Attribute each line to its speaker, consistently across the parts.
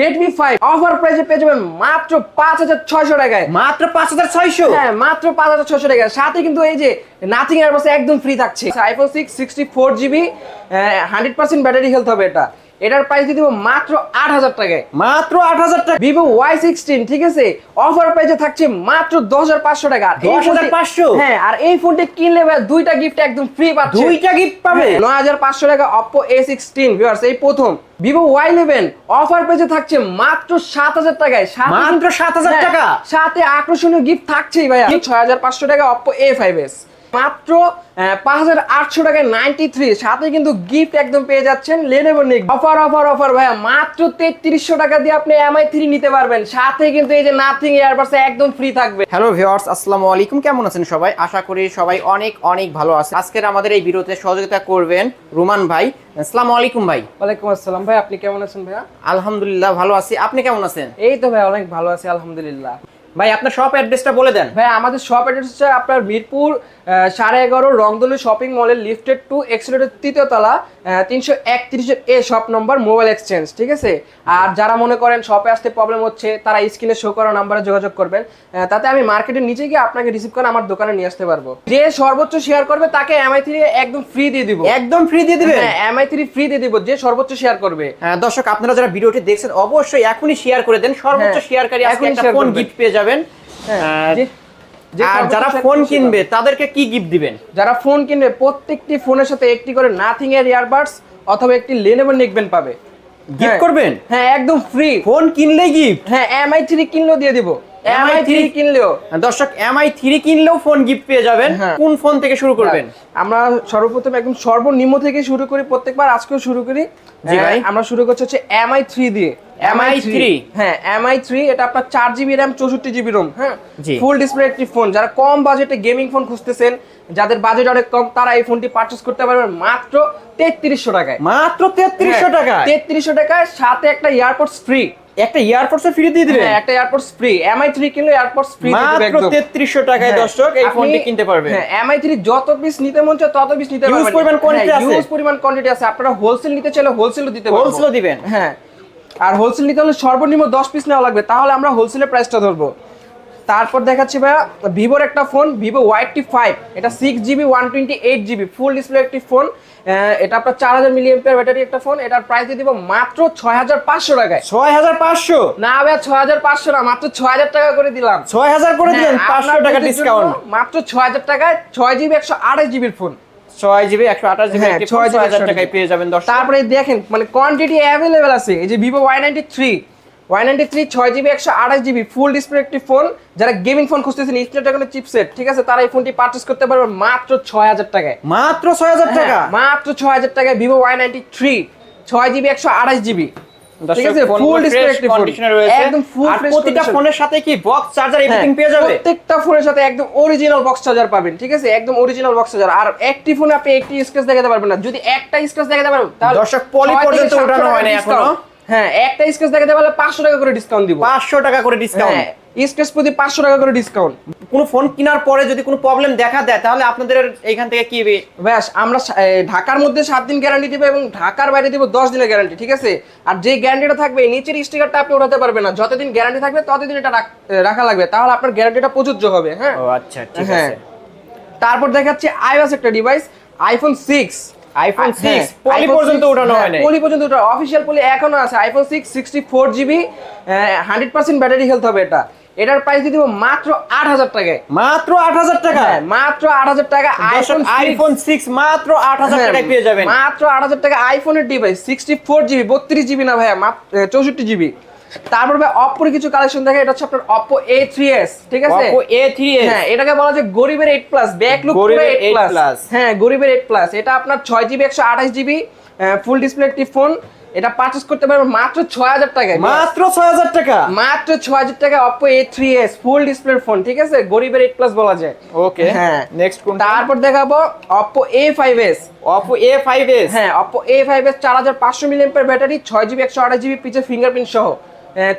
Speaker 1: Redmi five offer প্রাইসে পেয়ে যাবেন মাত্র পাঁচ হাজার ছয়শো টাকায়।
Speaker 2: মাত্র পাঁচ হাজার ছয়শো?
Speaker 1: হ্যাঁ মাত্র পাঁচ হাজার ছয়শো টাকা সাথে কিন্তু এই যে নাথিং এর পাশে একদম ফ্রি থাকছে। IPhone six sixty four GB hundred percent battery health হবে এটা। এটার প্রাইস দিয়ে দিব মাত্র আট হাজার টাকায়।
Speaker 2: মাত্র আট হাজার টাকা।
Speaker 1: ভিভো ওয়াই সিক্সটিন ঠিক আছে? অফার প্রাইসে থাকছে মাত্র দশ হাজার পাঁচশো টাকা। এই
Speaker 2: 10,500
Speaker 1: ফোনটি- হ্যাঁ আর এই ফোনটি কিনলে ভাই দুইটা গিফট একদম ফ্রি পাচ্ছে।
Speaker 2: দুইটা গিফট পাবে?
Speaker 1: নয় হাজার পাঁচশো টাকা অপো এ সিক্সটিন ভিউয়ার্স এই প্রথম। ভিভো ওয়াই ইলেভেন অফার পেজে থাকছে মাত্র সাত হাজার টাকায়।
Speaker 2: মাত্র
Speaker 1: সাত
Speaker 2: 7,000
Speaker 1: হ্যাঁ,
Speaker 2: টাকা?
Speaker 1: সাথে আকর্ষণীয় গিফট থাকছেই ভাইয়া। ছয় হাজার পাঁচশো টাকা অপো এ ফাইভ এস মাত্র পাঁচ হাজার আটশো টাকায় নাইনটি থ্রি সাথে কিন্তু গিফট একদম পেয়ে যাচ্ছেন লেনেভো নিক অফার অফার অফার ভাইয়া মাত্র তেত্রিশশো টাকা দিয়ে আপনি এমআই থ্রি নিতে পারবেন। সাথে কিন্তু এই যে নাথিং এয়ারবাডস একদম ফ্রি থাকবে।
Speaker 2: হ্যালো ভিউয়ার্স আসসালামু আলাইকুম। কেমন আছেন সবাই? আশা করি সবাই অনেক অনেক ভালো আছে আজকের আমাদের এই বিরতে সহযোগিতা করবেন রুমান ভাই। আসসালামু আলাইকুম ভাই।
Speaker 1: ওয়ালাইকুম আসসালাম। ভাই আপনি কেমন আছেন ভাইয়া?
Speaker 2: আলহামদুলিল্লাহ ভালো আছি। আপনি কেমন আছেন?
Speaker 1: এই তো ভাই অনেক ভালো আছি আলহামদুলিল্লাহ।
Speaker 2: ভাই আপনার শপ অ্যাড্রেসটা বলে দেন।
Speaker 1: ভাই আমাদের শপ অ্যাড্রেস হচ্ছে আপনার মিরপুর সাড়ে এগারো রংদলি শপিং মলের লিফটেড টু এক্সিলেটের তৃতীয় তলা তিনশো একত্রিশের এ শপ নম্বর মোবাইল এক্সচেঞ্জ ঠিক আছে? আর যারা মনে করেন শপে আসতে প্রবলেম হচ্ছে তারা স্ক্রিনে শো করা নাম্বারে যোগাযোগ করবেন। তাতে আমি মার্কেটের নিচে গিয়ে আপনাকে রিসিভ করে আমার দোকানে নিয়ে আসতে পারব। যে সর্বোচ্চ শেয়ার করবে তাকে এমআই থ্রি একদম ফ্রি দিয়ে দিব।
Speaker 2: একদম ফ্রি দিয়ে দিবে
Speaker 1: হ্যাঁ এমআই থ্রি ফ্রি দিয়ে দিব যে সর্বোচ্চ শেয়ার করবে।
Speaker 2: হ্যাঁ, দর্শক আপনারা যারা ভিডিওটি দেখছেন অবশ্যই এখনই শেয়ার করে দেন। সর্বোচ্চ
Speaker 1: হ্যাঁ,
Speaker 2: শেয়ারকারী আজকে একটা ফোন গিফট পেয়ে যাবেন
Speaker 1: হ্যাঁ,
Speaker 2: আর যারা ফোন কিনবে তাদেরকে কি গিফট দিবেন?
Speaker 1: যারা ফোন কিনবে প্রত্যেকটি ফোনের সাথে একটি করে নাথিং এর ইয়ারবাডস অথবা একটি লেনেভো নেকবেন পাবে।
Speaker 2: গিফট
Speaker 1: হ্যাঁ।
Speaker 2: করবেন?
Speaker 1: হ্যাঁ একদম ফ্রি
Speaker 2: ফোন কিনলেই গিফট
Speaker 1: হ্যাঁ এমআই থ্রি কিনলেও দিয়ে দিব। এমআই থ্রি
Speaker 2: MI3
Speaker 1: কিনলেও।
Speaker 2: দর্শক এমআই থ্রি কিনলেও ফোন গিফট পেয়ে যাবেন।
Speaker 1: হ্যাঁ।
Speaker 2: কোন ফোন থেকে শুরু করবেন?
Speaker 1: আমরা সর্বপ্রথম একদম সর্বনিম্ন থেকে শুরু করি প্রত্যেকবার আজকেও শুরু করি।
Speaker 2: জি ভাই।
Speaker 1: হ্যাঁ, আমরা শুরু করছি হচ্ছে এমআই থ্রি দিয়ে।
Speaker 2: MI3
Speaker 1: হ্যাঁ এমআই থ্রি এটা আপনার চার জিবি র্যাম চৌষট্টি জিবি রোম হ্যাঁ? ফুল ডিসপ্লে একটি ফোন যারা কম বাজেটে গেমিং ফোন খুঁজতেছেন যাদের বাজেট অনেক কম তারা এই ফোনটি পারচেস করতে পারবেন মাত্র তেত্রিশশো টাকায়।
Speaker 2: মাত্র তেত্রিশশো টাকা
Speaker 1: তেত্রিশশো টাকায় সাথে একটা এয়ারপোর্টস ফ্রি
Speaker 2: একটা এয়ারপোর্টস ফ্রি দিয়ে দিবেন
Speaker 1: হ্যাঁ একটা এয়ারপোর্টস ফ্রি এমআই থ্রি কিনলে এয়ারপোর্টস ফ্রি
Speaker 2: মাত্র
Speaker 1: একদম।
Speaker 2: তেত্রিশশো টাকায়
Speaker 1: হ্যাঁ,
Speaker 2: দর্শক এই ফোনটি কিনতে পারবেন।
Speaker 1: হ্যাঁ এমআই থ্রি যত পিস নিতে মন চায় তত পিস নিতে পারবেন।
Speaker 2: পরিমাণ quantity আছে।
Speaker 1: হিউজ পরিমাণ কোয়ান্টিটি আছে। আপনারা হোলসেল নিতে চাইলে হোলসেলও দিতে পারব।
Speaker 2: হোলসেলও দিবেন।
Speaker 1: হ্যাঁ আর হোলসেল নিতে হলে সর্বনিম্ন দশ পিস নেওয়া লাগবে। তাহলে আমরা হোলসেলের প্রাইসটা ধরবো। তারপর দেখাচ্ছি ভাইয়া ভিভোর একটা ফোন ভিভো ওয়াইটি ফাইভ এটা six GB one twenty eight GB full display একটি ফোন এটা আপনার চার হাজার মিলিয়ন ব্যাটারি একটা ফোন এটার প্রাইস দিয়ে দিব মাত্র ছয় হাজার পাঁচশো টাকায়।
Speaker 2: ছয় হাজার পাঁচশো?
Speaker 1: না ভাইয়া ছয় হাজার পাঁচশো না মাত্র ছয় হাজার টাকা করে দিলাম।
Speaker 2: ছয় হাজার করে দিলেন
Speaker 1: হ্যাঁ,
Speaker 2: পাঁচশো টাকা ডিসকাউন্ট
Speaker 1: মাত্র ছয় হাজার টাকায় ছয় জিবি একশো আঠাশ জিবির ফোন
Speaker 2: ছয় জিবি একশো আঠাশ জিবি
Speaker 1: হ্যাঁ, ছয়
Speaker 2: ছয় হাজার টাকায় পেয়ে যাবেন দর্শক।
Speaker 1: তারপরে দেখেন মানে কোয়ান্টিটি অ্যাভেলেবেল আছে এই যে Vivo Y ninety three Y ninety three ছয় জিবি একশো আঠাশ জিবি ফুল ডিসপ্লে একটি ফোন যারা গেমিং ফোন খুঁজতেছেন স্ন্যাপড্রাগনের চিপসেট ঠিক আছে? তারা এই ফোনটি পারচেস করতে পারবে মাত্র ছয় হাজার টাকায়।
Speaker 2: মাত্র ছয় হাজার টাকা?
Speaker 1: হ্যাঁ, মাত্র ছয় হাজার টাকায় ভিভো ওয়াই নাইনটি থ্রি ছয় জিবি একশো আঠাশ জিবি ঠিক আছে? ফুল ডিসপ্লে একটি ফোন
Speaker 2: condition এ রয়েছে।
Speaker 1: একদম ফুল
Speaker 2: প্রতিটা ফোনের সাথে কি বক্স চার্জার এভরিথিং
Speaker 1: হ্যাঁ,
Speaker 2: পেয়ে যাবে?
Speaker 1: প্রত্যেকটা ফোনের সাথে একদম অরিজিনাল বক্স চার্জার পাবেন ঠিক আছে? একদম অরিজিনাল বক্স চার্জার আর একটি ফোনে আপনি একটি স্ক্র্যাচ দেখাতে পারবেন না। যদি একটা স্ক্র্যাচ দেখাতে পারবেন তাহলে
Speaker 2: দর্শক, পলি পর্যন্ত ওঠানো
Speaker 1: টাকা
Speaker 2: হয়নি এখনও।
Speaker 1: হ্যাঁ একটা স্ক্র্যাচ দেখাতে পারলে পাঁচশো টাকা করে ডিসকাউন্ট দিব।
Speaker 2: পাঁচশো টাকা করে ডিসকাউন্ট
Speaker 1: হ্যাঁ স্ক্র্যাচ প্রতি পাঁচশো টাকা করে ডিসকাউন্ট
Speaker 2: কোনো ফোন কেনার পরে যদি কোনো প্রবলেম দেখা দেয় তাহলে আপনাদের এইখান থেকে কি
Speaker 1: ব্যাস আমরা ঢাকার মধ্যে সাত দিন গ্যারান্টি দিব এবং ঢাকার বাইরে দিব দশ দিনের গ্যারান্টি ঠিক আছে? আর যে গ্যারান্টিটা থাকবে নিচের স্টিকারটা আপনি ওঠাতে পারবেন না। যতদিন গ্যারান্টি থাকবে ততদিন এটা রাখা লাগবে। তাহলে আপনার গ্যারান্টিটা প্রযোজ্য হবে হ্যাঁ?
Speaker 2: আচ্ছা ঠিক
Speaker 1: হ্যাঁ।
Speaker 2: আছে।
Speaker 1: তারপর দেখাচ্ছি আইওএস একটা device iPhone six
Speaker 2: iPhone six পলি পর্যন্ত ওঠানো হয় নাই
Speaker 1: পলি পর্যন্ত ওটা পলি এখনও আছে iPhone six sixty four GB hundred percent battery health হবে এটা। এটার প্রাইস দিয়ে দিব মাত্র আট হাজার টাকায়।
Speaker 2: মাত্র আট হাজার টাকা?
Speaker 1: হ্যাঁ মাত্র আট হাজার টাকা আইফোন
Speaker 2: আইফোন সিক্স মাত্র আট হাজার
Speaker 1: হ্যাঁ,
Speaker 2: টাকায় পেয়ে যাবেন।
Speaker 1: মাত্র আট হাজার টাকা আইফোনের ডিভাইস সিক্সটি ফোর জিবি বত্রিশ জিবি না ভাইয়া চৌষট্টি জিবি তারপর ভাই অপ্পোর কিছু কালেকশন দেখে এটা হচ্ছে আপনার অপ্পো এ থ্রি এস ঠিক আছে?
Speaker 2: Oppo A3s
Speaker 1: হ্যাঁ এটাকে বলা যায় গরিবের এইট প্লাস ব্যাক লুক
Speaker 2: গরিবের
Speaker 1: এইট প্লাস হ্যাঁ গরিবের এইট প্লাস এটা আপনার ছয় জিবি একশো আঠাশ জিবি ফুল ডিসপ্লে একটি ফোন এটা পারচেস করতে পারবেন মাত্র ছয় হাজার টাকায়।
Speaker 2: মাত্র ছয় হাজার টাকা?
Speaker 1: মাত্র ছয় হাজার টাকা Oppo A three S full display phone ঠিক আছে? গরিবের এইট প্লাস বলা যায়।
Speaker 2: ওকে
Speaker 1: হ্যাঁ।
Speaker 2: নেক্সট কোন
Speaker 1: তারপর দেখাবো Oppo A five S
Speaker 2: Oppo A5s
Speaker 1: হ্যাঁ অপো এ ফাইভ এর চার হাজার পাঁচশো মিলিয়ন ব্যাটারি ছয় জিবি একশো আঠাশ জিবি পিছে ফিঙ্গারপ্রিন্ট সহ।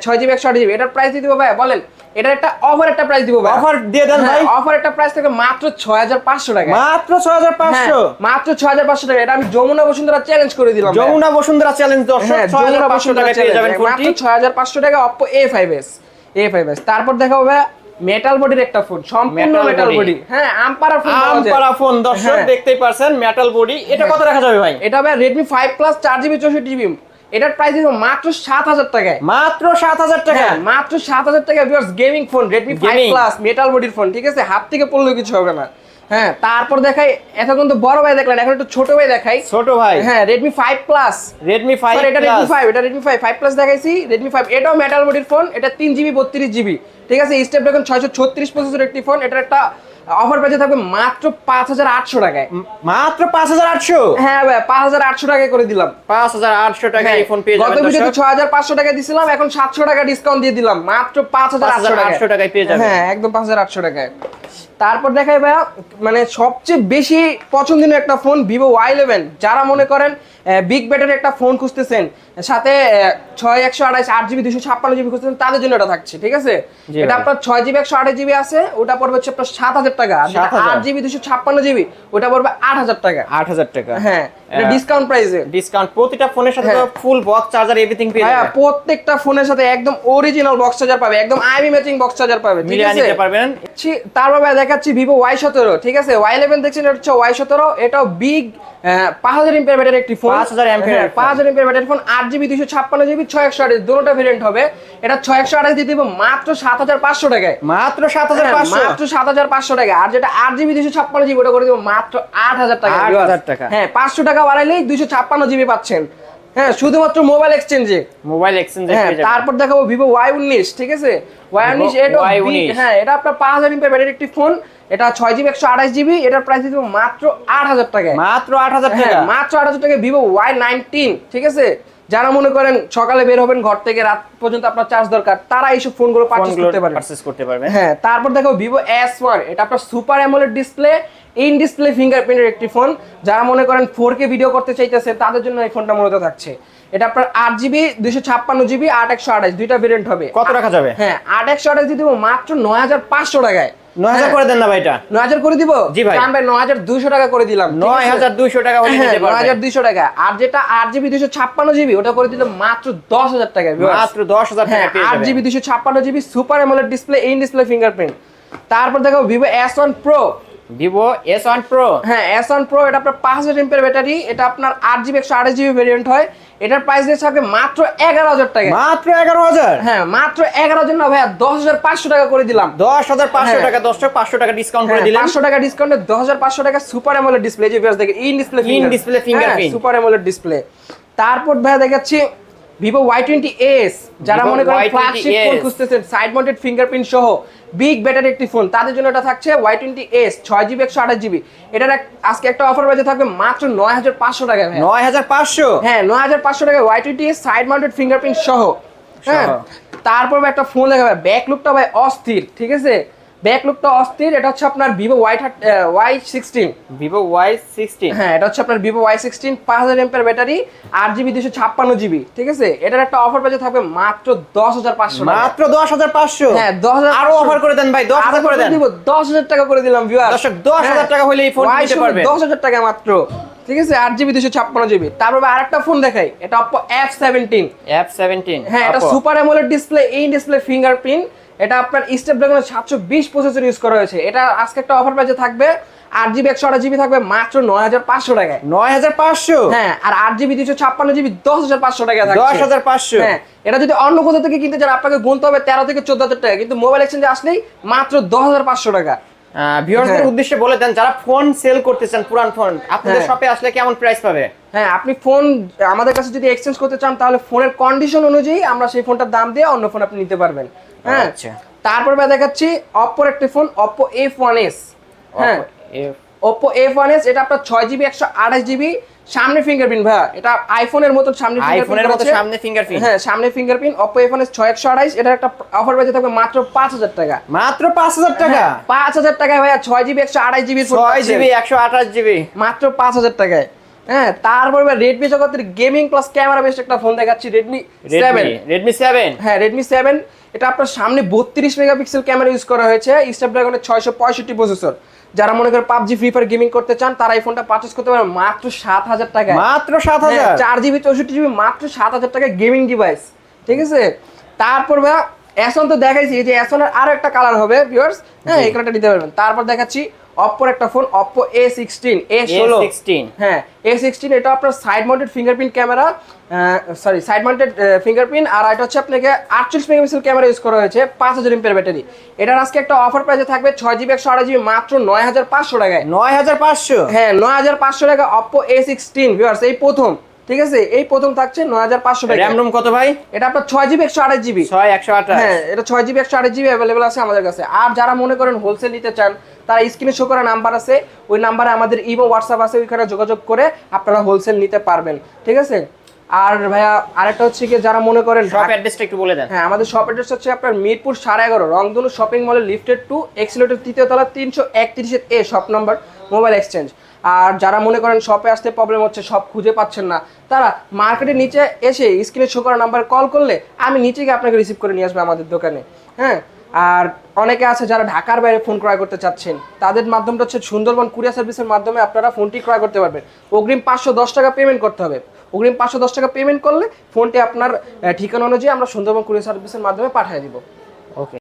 Speaker 1: ছয় জিবি একশো আট জিবি এটার প্রাইস দিব ভাই বলেন এটার একটা অফার একটা প্রাইস দিব ভাই।
Speaker 2: অফার দিয়ে দেন ভাই।
Speaker 1: অফার একটা প্রাইস থাকে মাত্র ছয় হাজার পাঁচশো টাকা।
Speaker 2: মাত্র ছয় হাজার পাঁচশো।
Speaker 1: হ্যাঁ, মাত্র ছয় হাজার পাঁচশো টাকা। এটা আমি যমুনা বসুন্ধরা চ্যালেঞ্জ করে দিলাম
Speaker 2: যমুনা বসুন্ধরা চ্যালেঞ্জ দর্শক
Speaker 1: হ্যাঁ
Speaker 2: ছয় হাজার
Speaker 1: যমুনা
Speaker 2: পাঁচশো
Speaker 1: বসুন্ধরা
Speaker 2: টাকা পেয়ে যাবেন
Speaker 1: মাত্র ছয় হাজার পাঁচশো টাকা Oppo A five S A five S তারপর দেখাবো ভাই মেটাল বডির একটা ফোন সম্পূর্ণ মেটাল বডি হ্যাঁ আমপারা ফোন
Speaker 2: আমপারা ফোন দর্শক
Speaker 1: হ্যাঁ।
Speaker 2: দেখতেই পারছেন মেটাল বডি এটা কত রাখা যাবে ভাই?
Speaker 1: এটা ভাই রেডমি ফাইভ প্লাস চার জিবি চৌষট্টি জিবি এটার প্রাইস দিব মাত্র সাত হাজার টাকায়।
Speaker 2: মাত্র সাত হাজার টাকা।
Speaker 1: হ্যাঁ মাত্র সাত হাজার টাকা viewers gaming phone Redmi five. Plus metal বডির ফোন ঠিক আছে? হাত থেকে পড়লেও কিছু হবে না। হ্যাঁ তারপর দেখাই এতক্ষণ তো বড় ভাই দেখলেন এখন একটু ছোট ভাই দেখাই।
Speaker 2: ছোট ভাই।
Speaker 1: হ্যাঁ Redmi five plus
Speaker 2: Redmi five
Speaker 1: এটা রেডমি ফাইভ এটা রেডমি ফাইভ ফাইভ প্লাস দেখাইছি। রেডমি ফাইভ এটাও মেটাল বডির ফোন এটা তিন জিবি বত্রিশ জিবি ঠিক আছে? স্টেপ ড্রাগন ছয়শো ছত্রিশ প্রসেসর একটি ফোন এটার একটা অফার পেজে থাকবে মাত্র পাঁচ হাজার আটশো টাকায়।
Speaker 2: মাত্র পাঁচ হাজার আটশো?
Speaker 1: হ্যাঁ ভাই পাঁচ হাজার আটশো টাকায় করে দিলাম।
Speaker 2: পাঁচ হাজার আটশো টাকা এই ফোন পেয়ে
Speaker 1: হ্যাঁ, গত
Speaker 2: যাবেন
Speaker 1: ভিডিওতে। ছয় হাজার পাঁচশো টাকা দিছিলাম এখন সাতশো টাকা ডিসকাউন্ট দিয়ে দিলাম। মাত্র পাঁচ হাজার আটশো
Speaker 2: 5,800
Speaker 1: টাকা
Speaker 2: টাকায় পেয়ে যাবেন।
Speaker 1: হ্যাঁ একদম পাঁচ হাজার আটশো টাকায়। তারপর দেখাই ভাইয়া মানে সবচেয়ে বেশি পছন্দনীয় একটা ফোন ভিভো ওয়াই ইলেভেন যারা মনে করেন বিগ ব্যাটারি একটা ফোন খুঁজতেছেন সাথে ছয় একশো আঠাইশ আট জিবি দুশো ছাপ্পান্ন জিবি খুঁজতেছেন তাদের জন্য এটা থাকছে ঠিক আছে? এটা আপনার ছয় জিবি একশো আঠাশ জিবি আছে ওটা পড়বে হচ্ছে আপনার সাত হাজার টাকা। আর যেটা
Speaker 2: 7,000
Speaker 1: আট জিবি দুশো ছাপ্পান্ন জিবি ওটা পড়বে আট হাজার টাকা।
Speaker 2: আট হাজার টাকা।
Speaker 1: হ্যাঁ এটা ডিসকাউন্ট প্রাইসে
Speaker 2: ডিসকাউন্ট প্রতিটা ফোনের সাথে। ফুল বক্স চার্জার এভরিথিং পেয়ে যাবেন
Speaker 1: প্রত্যেকটা ফোনের সাথে একদম অরিজিনাল বক্স চার্জার পাবে একদম আইবি ম্যাচিং বক্স চার্জার পাবে ঠিক আছে?
Speaker 2: নিতে পারবেন।
Speaker 1: তারপর ভাই দেখাচ্ছি ওয়াই সতেরো ঠিক আছে? ওয়াই ইলেভেন দেখছেন এটা হচ্ছে ওয়াই সতেরো এটাও বিগ পাঁচ হাজার এমপিয়ার ব্যাটারি একটি ফোন
Speaker 2: 5000 ampere
Speaker 1: হ্যাঁ,
Speaker 2: phone।
Speaker 1: পাঁচ হাজার এমপিয়ার ব্যাটারি ফোন আট জিবি দুশো ছাপ্পান্ন জিবি ছয় একশো আঠাশ দুটোটা ভেরিয়েন্ট হবে। এটা ছয় একশো আঠাশ দিয়ে দিব মাত্র সাত হাজার পাঁচশো টাকায়।
Speaker 2: মাত্র সাত হাজার
Speaker 1: হ্যাঁ,
Speaker 2: পাঁচশো।
Speaker 1: মাত্র সাত হাজার পাঁচশো টাকা আর যেটা আট জিবি দুশো ছাপ্পান্ন জিবি ওটা করে দিব মাত্র আট হাজার টাকা
Speaker 2: 8,000 টাকা।
Speaker 1: হ্যাঁ পাঁচশো টাকা বাড়াইলেই দুইশো ছাপ্পান্ন জিবি পাচ্ছেন। হ্যাঁ শুধুমাত্র মোবাইল এক্সচেঞ্জে
Speaker 2: মোবাইল এক্সচেঞ্জে
Speaker 1: হ্যাঁ তারপর দেখাবো ভিভো ওয়াই উনিশ ঠিক আছে? ওয়াই উনিশ এটা হ্যাঁ এটা আপনার পাঁচ হাজার এমপি ব্যাটারি একটি ফোন এটা ছয় জিবি একশো আঠাশ জিবি এটার প্রাইস দিব মাত্র আট হাজার টাকায়।
Speaker 2: মাত্র আট হাজার
Speaker 1: হ্যাঁ
Speaker 2: টাকা।
Speaker 1: মাত্র আট হাজার টাকায় ভিভো ওয়াই নাইনটিন ঠিক আছে? যারা মনে করেন সকালে বের হবেন ঘর থেকে রাত পর্যন্ত আপনার চার্জ দরকার তারা এইসব ফোনগুলো পারচেজ করতে পারেন
Speaker 2: পারচেজ করতে পারবেন।
Speaker 1: হ্যাঁ তারপর দেখো ভিভো এস ওয়ান এটা আপনার super AMOLED display in display ফিঙ্গারপ্রিন্টের একটি ফোন যারা মনে করেন ফোর কে ভিডিও করতে চাইতেছে তাদের জন্য এই ফোনটা মূলত থাকছে। এটা আপনার আট জিবি দুইশো ছাপ্পান্ন জিবি আট একশো আঠাশ দুইটা ভেরিয়েন্ট হবে।
Speaker 2: কত রাখা যাবে?
Speaker 1: হ্যাঁ আট একশো আঠাশ দিয়ে দেবো মাত্র নয় হাজার পাঁচশো টাকায়।
Speaker 2: নয় হাজার করে দেন না ভাই
Speaker 1: এটা। 9000 করে দিব?
Speaker 2: জি ভাই।
Speaker 1: ভাই নয় হাজার দুইশো টাকা করে দিলাম ঠিক
Speaker 2: নয়
Speaker 1: আছে?
Speaker 2: হাজার দুইশো টাকা হলে
Speaker 1: হ্যাঁ
Speaker 2: নিতে পারবেন
Speaker 1: হাজার দুইশো টাকা। আর যেটা আট জিবি দুইশো ছাপ্পান্ন জিবি ওটা করে দিলাম মাত্র দশ হাজার টাকায় viewers।
Speaker 2: মাত্র দশ হাজার
Speaker 1: হ্যাঁ
Speaker 2: টাকা পেয়ে যাবেন।
Speaker 1: জিবি দুশো ছাপ্পান্ন GB super AMOLED display in display fingerprint তারপর দেখো Vivo S one pro
Speaker 2: Vivo S one pro
Speaker 1: হ্যাঁ এস ওয়ান প্রো এটা আপনার পাঁচ হাজার এমপের ব্যাটারি এটা আপনার আট জিবি একশো আঠাশ জিবি ভেরিয়েন্ট হয়। এটার প্রাইস দিয়ে থাকবে মাত্র এগারো হাজার টাকা।
Speaker 2: মাত্র এগারো হাজার?
Speaker 1: হ্যাঁ মাত্র এগারো হাজার না ভাইয়া দশ হাজার পাঁচশো টাকা করে দিলাম।
Speaker 2: দশ হাজার পাঁচশো
Speaker 1: হ্যাঁ।
Speaker 2: টাকা দশশো পাঁচশো টাকা ডিসকাউন্ট করে দিলেন।
Speaker 1: পাঁচশো টাকা ডিসকাউন্টে দশ হাজার পাঁচশো টাকা সুপার এমোলেড ডিসপ্লে যে ভিউয়ার্স দেখে in display
Speaker 2: In display fingerprint।
Speaker 1: Super AMOLED display তারপর ভাইয়া দেখাচ্ছি ভিভো ওয়াই টোয়েন্টি এস যারা মনে করেন ফ্ল্যাগশিপ ফোন খুঁজতেছেন সাইড মাউন্টেড ফিঙ্গারপ্রিন্ট সহ বিগ ব্যাটারি একটি ফোন তাদের জন্য এটা থাকছে ওয়াই টোয়েন্টি এস ছয় জিবি একশো আঠাশ জিবি এটার আজকে একটা অফার বাজে থাকবে মাত্র নয় হাজার পাঁচশো টাকা
Speaker 2: নয় হাজার পাঁচশো?
Speaker 1: হ্যাঁ নয় হাজার পাঁচশো টাকা Y twenty S side mounted fingerprint সহ। হ্যাঁ। তারপর একটা ফোন দেখাবে ব্যাক লুকটা ভাই অস্থির ঠিক আছে? ব্যাক লুকটা অস্থির এটা হচ্ছে আপনার Vivo Y Y sixteen.
Speaker 2: Vivo Y sixteen.
Speaker 1: হ্যাঁ এটা হচ্ছে আপনার ভিভো ওয়াই সিক্সটিন পাঁচ হাজার এমপের ব্যাটারি আট জিবি দুশো ছাপ্পান্ন জিবি ঠিক আছে? এটার একটা অফার পেজে থাকবে মাত্র দশ হাজার পাঁচশো
Speaker 2: মাত্র দশ হাজার পাঁচশো?
Speaker 1: হ্যাঁ দশ হাজার
Speaker 2: আরও অফার করে দেন ভাই দশ হাজার করে দেন।
Speaker 1: দিব দশ হাজার টাকা করে দিলাম ভিউয়ার
Speaker 2: দর্শক, 10,000 টাকা হলে এই ফোন নিতে পারবেন।
Speaker 1: দশ হাজার টাকা মাত্র ঠিক আছে? আট জিবি দুশো ছাপ্পান্ন জিবি। তারপর আর একটা ফোন দেখাই এটা Oppo F seventeen
Speaker 2: F seventeen
Speaker 1: হ্যাঁ এটা সুপার অ্যামোলেড ডিসপ্লে এই ডিসপ্লে ফিঙ্গারপ্রিন্ট এটা আপনার স্ন্যাপড্রাগনের সাতশো বিশ প্রসেসর ইউজ করা হয়েছে। এটা আজকে একটা অফার প্রাইসে থাকবে। আট জিবি একশো আঠাশ জিবি থাকবে মাত্র নয় হাজার পাঁচশো টাকায়।
Speaker 2: নয় হাজার পাঁচশো?
Speaker 1: হ্যাঁ আর আট জিবি দুশো ছাপ্পান্ন জিবি দশ হাজার পাঁচশো টাকা
Speaker 2: দশ হাজার পাঁচশো?
Speaker 1: হ্যাঁ এটা যদি অন্য কোথাও থেকে কিনতে চান আপনাকে গুনতে হবে তেরো থেকে চোদ্দ হাজার টাকা। কিন্তু মোবাইল এক্সচেঞ্জে আসলেই মাত্র দশ হাজার পাঁচশো টাকা।
Speaker 2: ভিউয়ারদের
Speaker 1: হ্যাঁ।
Speaker 2: উদ্দেশ্যে বলে দেন যারা ফোন সেল করতে চান পুরান ফোন আপনাদের
Speaker 1: হ্যাঁ।
Speaker 2: শপে আসলে কেমন প্রাইস পাবে?
Speaker 1: হ্যাঁ আপনি ফোন আমাদের কাছে যদি এক্সচেঞ্জ করতে চান তাহলে ফোনের কন্ডিশন অনুযায়ী আমরা সেই ফোনটার দাম দিয়ে অন্য ফোন আপনি নিতে পারবেন। হ্যাঁ
Speaker 2: আচ্ছা।
Speaker 1: তারপর ভাই দেখাচ্ছি অপ্পোর একটি phone Oppo F one S হ্যাঁ ওপো এফ ওয়ান এস এটা আপনার ছয় জিবি একশো আঠাশ জিবি সামনে ফিঙ্গারপ্রিন্ট ভাইয়া। এটা আইফোনের মতো সামনে
Speaker 2: আইফোনের মতো। সামনে ফিঙ্গারপ্রিন্ট
Speaker 1: হ্যাঁ সামনে fingerprint Oppo F one S ছয় একশো আঠাইশ এটার একটা অফার বেঁচে থাকবে মাত্র পাঁচ হাজার টাকা।
Speaker 2: মাত্র পাঁচ হাজার টাকা?
Speaker 1: হ্যাঁ, পাঁচ হাজার টাকায় ভাইয়া ছয় জিবি একশো আঠাশ জিবি
Speaker 2: ছয় জিবি একশো আঠাশ জিবি
Speaker 1: মাত্র পাঁচ হাজার টাকায়। হ্যাঁ তারপর রেডমি জগতের গেমিং প্লাস ক্যামেরা বেস্ট একটা ফোন দেখাচ্ছি রেডমি সেভেন
Speaker 2: রেডমি সেভেন
Speaker 1: হ্যাঁ রেডমি সেভেন এটা আপনার সামনে বত্রিশ মেগাপিক্সেল ক্যামেরা ইউজ করা হয়েছে স্ন্যাপড্রাগনের ছয়শো পঁয়ষট্টি প্রসেসর যারা মনে করেন পাবজি ফ্রি ফায়ার গেমিং করতে চান তারা এই ফোনটা পারচেস করতে পারেন মাত্র সাত হাজার টাকায়।
Speaker 2: মাত্র সাত হাজার?
Speaker 1: হ্যাঁ, চার জিবি চৌষট্টি জিবি মাত্র সাত হাজার টাকায় গেমিং ডিভাইস ঠিক আছে? তারপর এখন তো দেখাইছি যে এসনের আরও একটা কালার হবে ভিউয়ার্স হ্যাঁ এই কালারটা নিতে পারবেন। তারপর দেখাচ্ছি অপ্পোর একটা phone Oppo A sixteen A ষোলো
Speaker 2: A16
Speaker 1: হ্যাঁ এ সিক্সটিন এটা আপনার side mounted fingerprint camera sorry side mounted fingerprint আর এটা হচ্ছে আপনাকে আটচল্লিশ মেগাপিক্সেল ক্যামেরা ইউজ করা হয়েছে পাঁচ হাজার এমপের ব্যাটারি এটার আজকে একটা অফার প্রাইসে থাকবে ছয় জিবি একশো আড়াই জিবি মাত্র নয় হাজার পাঁচশো টাকায়।
Speaker 2: নয় হাজার পাঁচশো?
Speaker 1: হ্যাঁ নয় হাজার পাঁচশো টাকা অপ্পো এ সিক্সটিন ভিউয়ার্স এই প্রথম। ঠিক আছে? এই প্রথম থাকছে নয় হাজার পাঁচশো টাকা।
Speaker 2: র্যাম রোম কত ভাই?
Speaker 1: এটা আপনার ছয় জিবি একশো আড়াই জিবি।
Speaker 2: ছয় একশো আঠাশ।
Speaker 1: হ্যাঁ এটা ছয় জিবি একশো আড়াই জিবি অ্যাভেলেবেল আছে আমাদের কাছে। আর যারা মনে করেন হোলসেল নিতে চান তারা স্ক্রিনে শো করা নাম্বার আছে। ওই নাম্বারে আমাদের ইমো হোয়াটসঅ্যাপ আছে ওইখানে যোগাযোগ করে আপনারা হোলসেল নিতে পারবেন। ঠিক আছে? আর ভাইয়া আরেকটা হচ্ছে কি যারা মনে করেন
Speaker 2: শপ অ্যাড্রেসটা একটু বলে দেন।
Speaker 1: হ্যাঁ আমাদের শপ অ্যাড্রেস হচ্ছে আপনার মিরপুর সাড়ে এগারো রংধনু শপিং মলের লিফটেড টু এক্সিলেটের তৃতীয় তলা তিনশো একত্রিশের এ শপ নম্বর মোবাইল এক্সচেঞ্জ আর যারা মনে করেন শপে আসতে প্রবলেম হচ্ছে সব খুঁজে পাচ্ছেন না, তারা মার্কেটের নিচে এসে স্ক্রিনে শো করা নাম্বার কল করলে আমি নিচে গিয়ে আপনাকে রিসিভ করে নিয়ে আসব আমাদের দোকানে হ্যাঁ? আর অনেকে আছে যারা ঢাকার বাইরে ফোন ক্রয় করতে চাচ্ছেন, তাদের মাধ্যমটা হচ্ছে সুন্দরবন কুরিয়ার সার্ভিসের মাধ্যমে আপনারা ফোনটি ক্রয় করতে পারবেন। অগ্রিম পাঁচশো দশ টাকা পেমেন্ট করতে হবে। অগ্রিম পাঁচশো দশ টাকা পেমেন্ট করলে ফোনটি আপনার ঠিকানা অনুযায়ী আমরা সুন্দরবন কুরিয়ার সার্ভিসের মাধ্যমে পাঠিয়ে দিব।
Speaker 2: ওকে